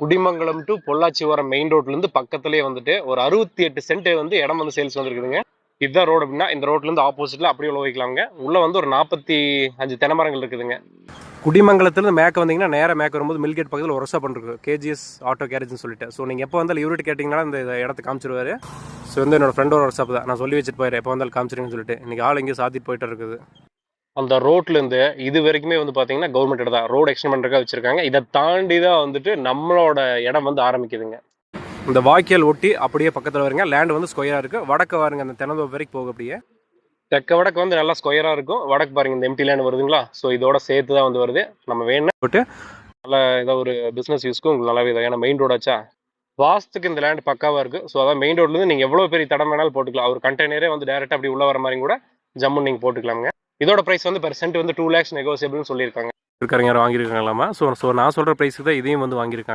Kudimangalam to Pollachi வர main ரோட்லேருந்து பக்கத்துலேயே வந்துட்டு ஒரு அறுபத்தி எட்டு சென்ட் வந்து இடம் வந்து சேல்ஸ் வந்துருக்குதுங்க. இதுதான் ரோடு அப்படின்னா இந்த ரோட்லேருந்து ஆப்போசிட்டில் அப்படியே உள்ள உள்ளே வந்து ஒரு நாற்பத்தி அஞ்சு தென்னமரங்கள் இருக்குதுங்க. குடிமங்கலத்துலேருந்து மேக்க வந்தீங்கன்னா நேராக மேக்க வரும்போது மில்கேட் பக்கத்தில் ஒரு வருஷம் பண்ணிருக்கு கேஜிஎஸ் ஆட்டோ கேரேஜ்னு சொல்லிட்டு. ஸோ நீங்கள் எப்போ வந்தாலும் இவர்கிட்ட கேட்டிங்கன்னா இந்த இடத்த காமிச்சிருவாரு. ஸோ வந்து என்னோட ஃப்ரெண்டோட ஒர்க் தான். நான் சொல்லி வச்சுட்டு போயிடுறேன். எப்போ வந்தாலும் காமிச்சிருங்கன்னு சொல்லிட்டு. இன்றைக்கி ஆள் எங்கேயும் சாத்திட்டு போயிட்டு இருக்குது. அந்த ரோட்ல இருந்து இது வரைக்குமே வந்து பாத்தீங்கன்னா கவர்மெண்ட் தான். ரோடு எக்ஸ்டெண்ட் பண்றதுக்காக வச்சிருக்காங்க. இதை தாண்டி தான் வந்துட்டு நம்மளோட இடம் வந்து ஆரம்பிக்குதுங்க. இந்த வாய்க்கால் ஒட்டி அப்படியே பக்கத்தில் வருங்க. லேண்ட் வந்து ஸ்கொயரா இருக்கு. வடக்கு பாருங்க அந்த தென்னந்தோப்பு வரைக்கும் போக அப்படியே. தெற்க வடக்கு வந்து நல்லா ஸ்கொயரா இருக்கும். வடக்கு பாருங்க. இந்த எம்டி லேண்ட் வருதுங்களா? ஸோ இதோட சேர்த்து தான் வந்து வருது. நம்ம வேணும் போட்டு நல்ல ஏதோ ஒரு பிஸ்னஸ் யூஸ்க்கும் உங்களுக்கு நல்லாவே இதாக ஏன்னா மெயின் ரோடாச்சா வாஸ்துக்கு இந்த லேண்ட் பக்காவா இருக்கு. ஸோ அதான் மெயின் ரோட்ல இருந்து நீங்க எவ்வளவு பெரிய தடம் வேணாலும் போட்டுக்கலாம். ஒரு கண்டெய்னரே வந்து டேரக்டா அப்படி உள்ள வர மாதிரி கூட ஜம்முன்னு நீங்க போட்டுக்கலாங்க இதோட பிரைஸ் வந்து பெர் சென்ட் வந்து டூ லேக்ஸ் நெகோசியபிள்னு சொல்லியிருக்காங்க. இருக்காங்க யாரும் வாங்கியிருக்காங்களாமா? ஸோ ஸோ நான் சொல்ற ப்ரைஸுக்கு தான் இதையும் வந்து வாங்கியிருக்காங்க.